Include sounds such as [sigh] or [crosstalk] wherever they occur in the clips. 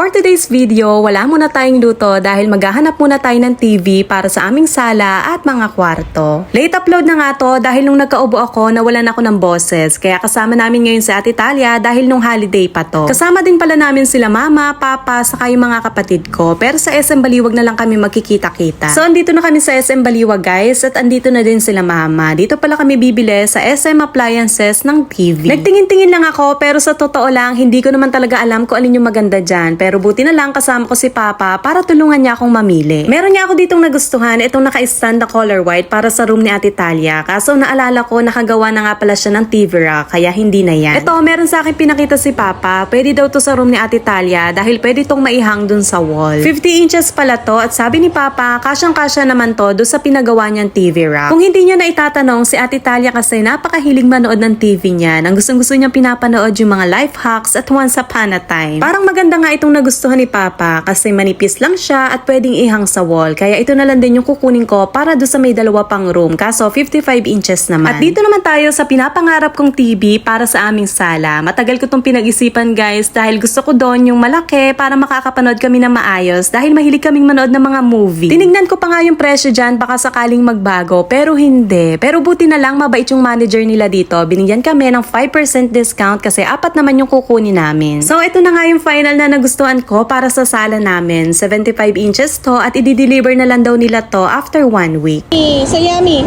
For today's video, wala muna tayong luto dahil maghahanap muna tayo ng TV para sa aming sala at mga kwarto. Late upload na nga to dahil nung nagkaubo ako, nawalan ako ng boses. Kaya kasama namin ngayon si Ate Talia dahil nung holiday pa to. Kasama din pala namin sila mama, papa, saka yung mga kapatid ko. Pero sa SM Baliwag na lang kami magkikita-kita. So andito na kami sa SM Baliwag guys at andito na din sila mama. Dito pala kami bibili sa SM Appliances ng TV. Nagtingin-tingin lang ako pero sa totoo lang, hindi ko naman talaga alam kung alin yung maganda dyan. Pero buti na lang kasama ko si Papa para tulungan niya akong mamili. Meron niya ako ditong nagustuhan, itong naka-stand na color white para sa room ni Ate Talia. Kaso naalala ko, nakagawa na nga pala siya ng TV rack, kaya hindi na yan. Ito, meron sa akin pinakita si Papa. Pwede daw to sa room ni Ate Talia dahil pwede tong maihang dun sa wall. 50 inches pala to at sabi ni Papa, kasyang-kasya naman to do sa pinagawa niyang TV rack. Kung hindi niya na itatanong, si Ate Talia kasi napakahilig manood ng TV niya. Ang gustong-gusto niyang pinapanood yung mga life hacks at once upon a time. Parang maganda nga itong nagustuhan ni Papa kasi manipis lang siya at pwedeng ihang sa wall. Kaya ito na lang din yung kukunin ko para do sa may dalawa pang room. Kaso 55 inches naman. At dito naman tayo sa pinapangarap kong TV para sa aming sala. Matagal ko tong pinag-isipan guys dahil gusto ko doon yung malaki para makakapanood kami na maayos dahil mahilig kaming manood ng mga movie. Tinignan ko pa nga yung presyo dyan baka sakaling magbago pero hindi. Pero buti na lang mabait yung manager nila dito. Binigyan kami ng 5% discount kasi apat naman yung kukunin namin. So ito na nga yung final na nagustuhan ko para sa sala namin. 75 inches to at i-deliver na lang daw nila to after one week. So yummy.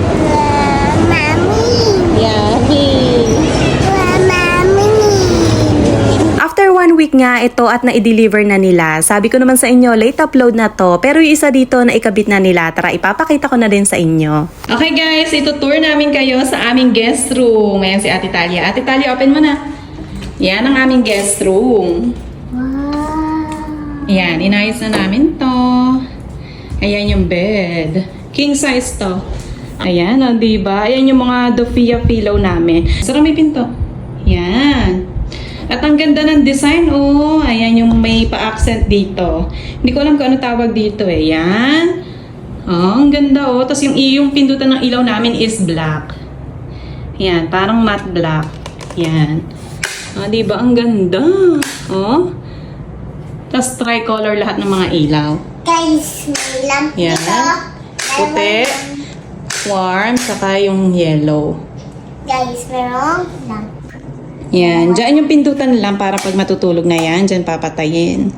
One week nga ito at na-deliver na nila. Sabi ko naman sa inyo, late upload na to. Pero yung isa dito na ikabit na nila. Tara, ipapakita ko na din sa inyo. Okay guys, ito tour namin kayo sa aming guest room. Ayan si Ate Talia. Ate Talia, open mo na. Yan ang aming guest room. Ayan, inayos na namin to. Ayan yung bed. King size to. Ayan, o, diba? Ayan yung mga Dofia pillow namin. Sara may pinto. Ayan. At ang ganda ng design, oh. Ayan yung may pa-accent dito. Hindi ko alam kung ano tawag dito eh. Ayan. Oh, ang ganda oh. Tapos yung, yung pindutan ng ilaw namin is black. Ayan, parang matte black. Ayan. Ah, di ba? Ang ganda. Oh. Tapos tricolor lahat ng mga ilaw. Guys, may lamp Yan. dito. Puti, warm, saka yung yellow. Guys, merong lamp. Yan. Diyan yung pindutan lang para pag matutulog na yan, diyan papatayin.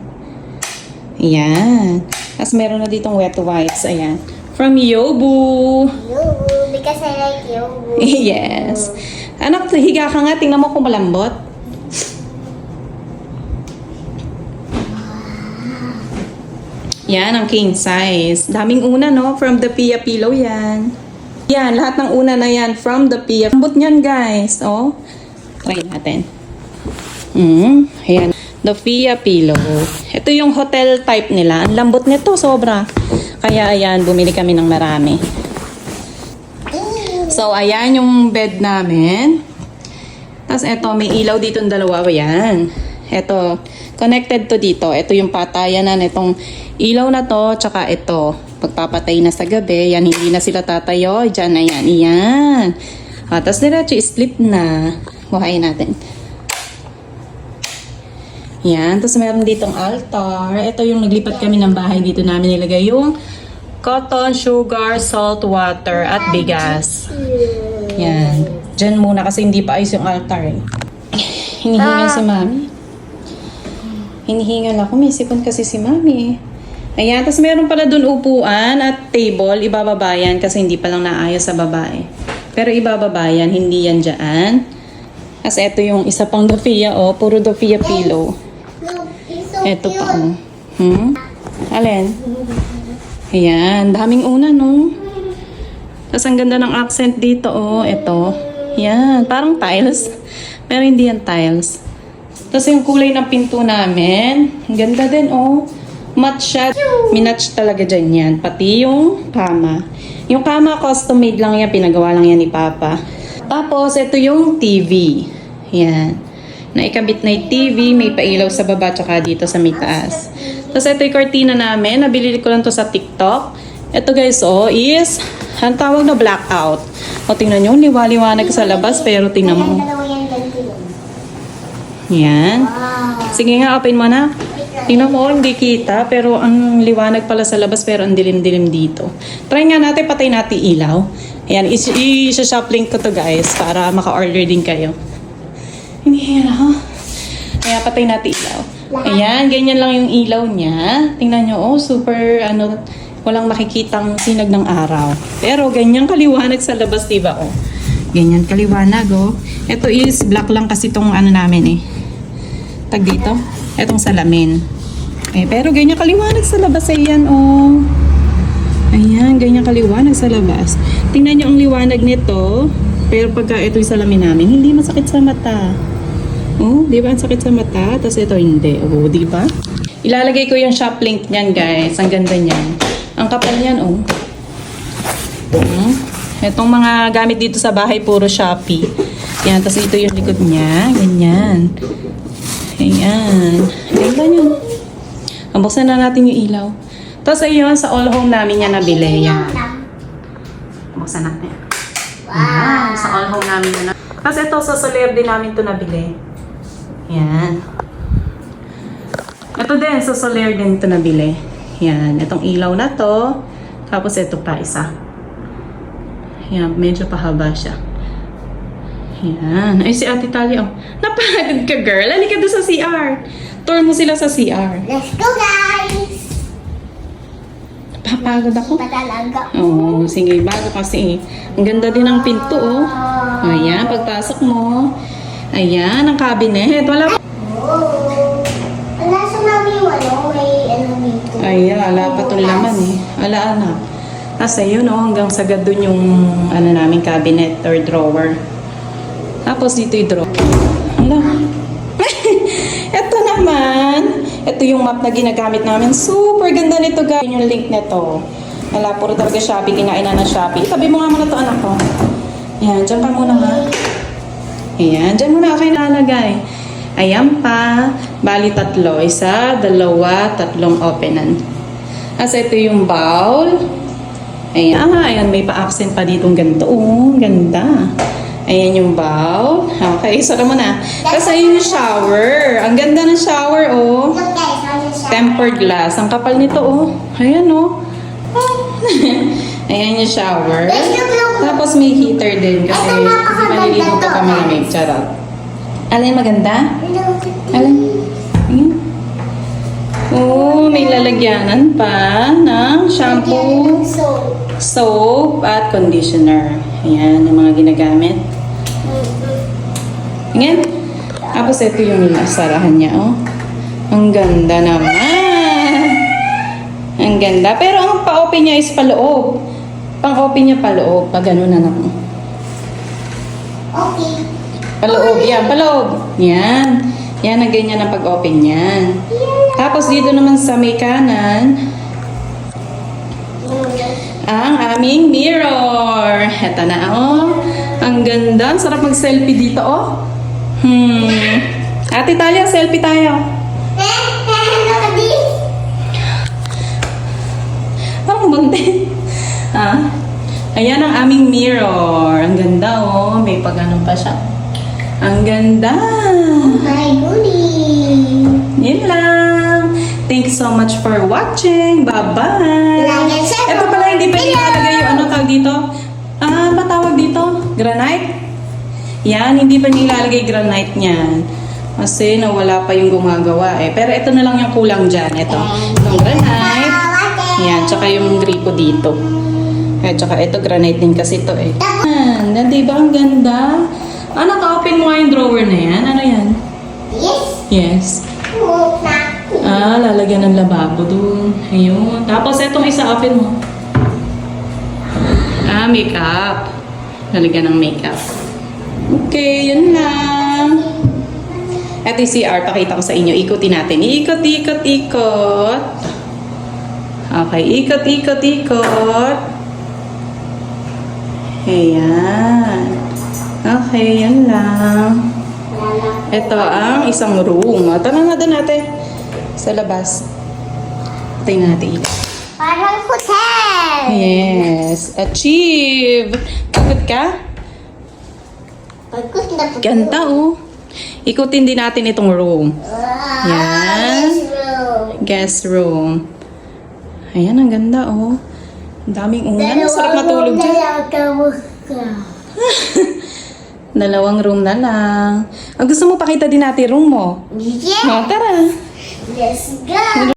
Yan. Tapos meron na ditong wet wipes. Ayan. From Yobu. Yobu, because I like Yobu. [laughs] yes. Anak, higa ka nga. Tingnan mo kung malambot. Yan, ang king size. Daming una, no? From the Pia Pillow yan. Yan, lahat ng una na yan. From the Pia. Lambot niyan, guys. Oh. Try natin. Mm, ayan. The Pia Pillow. Ito yung hotel type nila. Ang lambot nito, sobra. Kaya ayan, bumili kami ng marami. So, ayan yung bed namin. Tapos, eto, may ilaw dito ng dalawa. Ayan. Eto, connected to dito. Ito yung patayanan. Itong ilaw na to, tsaka ito. Pagpapatay na sa gabi, yan, hindi na sila tatayo. Diyan na yan. Iyan. Ah, tapos, diretso, sleep na. Buhayin natin. Yan. Tapos, meron ditong altar. Ito yung naglipat kami ng bahay. Dito namin nilagay yung cotton, sugar, salt, water, at bigas. Yan. Diyan muna kasi hindi pa ayos yung altar eh. Hinihingal si mami. Hinihingal ako. May sipon kasi si mami eh. Ayan. Tapos meron pala dun upuan at table. Ibababayan kasi hindi pa lang naayos sa babae. Pero ibababayan. Hindi yan dyan. Tapos ito yung isa pang Dofia oh. Puro Dofia pillow. Cute. pa oh. Hmm? Alin? Ayan. Daming una no. Tapos ang ganda ng accent dito oh. Ito. Yan. Parang tiles. [laughs] Pero hindi yan tiles. Tapos yung kulay ng pinto namin. Ganda din oh. Match siya. Minatch talaga dyan yan. Pati yung kama. Yung kama custom made lang yan. Pinagawa lang yan ni Papa. Tapos ito yung TV. Yan. Naikabit na yung TV, may pailaw sa baba tsaka dito sa may taas. Tapos ito yung cortina namin, nabili ko lang to sa TikTok. Ito guys, oh, is, ang tawag na blackout. O tingnan nyo, liwaliwanag sa labas, pero tingnan mo. yan. Sige nga, open mo na. Tingnan mo, hindi kita, pero ang liwanag pala sa labas, pero ang dilim-dilim dito. Try nga natin, patay natin ilaw. Ayan, is- i-shop link ko to guys, para maka-order din kayo. Hindi yan ha. Kaya patay natin ilaw. Ayan, ganyan lang yung ilaw niya. Tingnan nyo, oh, super, ano, walang makikitang sinag ng araw. Pero ganyan kaliwanag sa labas, diba, oh. Ganyan kaliwanag, oh. Ito is black lang kasi tong ano namin, eh. Tag dito. Etong salamin. Eh, pero ganyan kaliwanag sa labas, eh, yan, oh. Ayan, ganyan kaliwanag sa labas. Tingnan nyo ang liwanag nito. Pero pagka ito yung salamin namin, hindi masakit sa mata. Oh, di ba? Ang sakit sa mata. Tapos ito hindi. Oh, di ba? Ilalagay ko yung shop link niyan, guys. Ang ganda niyan. Ang kapal niyan, oh. Hmm. Itong mga gamit dito sa bahay, puro Shopee. Yan, tapos ito yung likod niya. Ganyan. Ayan. Ganda niyan. Ang buksan na natin yung ilaw. Tapos ayun, sa all home namin yan nabili. Yan. Buksan natin. Wow. Sa all home namin yan. Tapos ito, sa Soler din namin to nabili. Yan. Ito din, sa Soler din to nabili. Yan. Itong ilaw na to. Tapos ito pa isa. Yan, medyo pahaba siya. Yan. Ay, si Ate Tali, oh. Napagod ka, girl. Halika doon sa CR. Tour mo sila sa CR. Let's go, guys! Papagod ako. Patalaga. Oo, sige, bago kasi. Ang ganda din ng pinto, oh. Ayan, pagpasok mo. Ayan, ang cabinet. Wala. Oh. Wala sa mami ano, may ano dito. Ayan, wala pa itong laman eh. Wala, anak. Tapos ayun, oh, hanggang sagad dun yung ano namin cabinet or drawer. Tapos dito drawer. Hala. [laughs] ito naman. Ito yung map na ginagamit namin. Super ganda nito, guys. Yun yung link nito. Wala, puro talaga Shopee. Kinain na ng Shopee. Tabi mo nga muna to, anak ko. Yan, dyan ka muna nga. Ayan, dyan muna ako ilalagay. Ayan pa. Bali tatlo. Isa, dalawa, tatlong openan. As ito yung bowl. Ayan, ah, ayan, may pa-accent pa dito. Ganito. Oh, ganda. Ayan yung bowl. Okay, sara mo na. Tapos ayun yung shower. Ang ganda ng shower, oh. Tempered glass. Ang kapal nito, oh. Ayan, oh. [laughs] Ayan yung shower. Tapos may heater din kasi maliligo to. ka malamig. Charot. Alin maganda? Alin? Ayan. Oh, may lalagyanan pa ng shampoo, So, soap, at conditioner. Ayan, yung mga ginagamit. Ayan. Tapos ito yung sarahan niya, oh. Ang ganda naman. Ang ganda. Pero ang pa-open niya is paloob. Pang-open niya paloob. Pag ganun na ako. okay. Paloob. Yan, paloob. Yan. Yan ang ganyan ang pag-open yan. Tapos dito naman sa may kanan, ang aming mirror. Ito na, oh. Ang ganda. Ang sarap mag-selfie dito, oh. Hmm. Ate Talia, selfie tayo. Parang buntin. ah. Ayan ang aming mirror. Ang ganda, oh. May pag-ano pa siya. Ang ganda. My goodie. Yun lang. Thank you so much for watching. Bye-bye. Like. Ito pala, hindi pa nilalagay yung ano tawag dito. Ah, ano tawag dito? Granite? Yan, hindi pa nilalagay granite niyan. Kasi nawala pa yung gumagawa eh. Pero ito na lang yung kulang dyan. Ito. Itong granite. Yan, tsaka yung gripo dito. Eh, tsaka ito granite din kasi ito eh. Yan, na, di ba ang ganda? Ah, naka-open mo yung drawer na yan. Ano yan? Yes. Yes. Ah, lalagyan ng lababo dun. Ayun. Tapos, etong isa, open mo. Ah, makeup. Lalagyan ng makeup. Okay, yun lang. Ito yung CR, pakita ko sa inyo. Ikutin natin. Ikot, ikot, ikot. Okay, ikot, ikot, ikot. Ayan. Okay, yan lang. Ito ang isang room. Tara na doon natin. Sa labas. Tingnan natin ilaw. Parang hotel. Yes. Achieve! Pagod ka? Ganda oh. Ikutin din natin itong room. Yan. Guest room. Ayan, ang ganda oh. Ang daming unan. Sarap matulog dyan. [laughs] Dalawang room na lang. Ang gusto mo pakita din natin room mo. Yeah! Oh, tara. Let's go!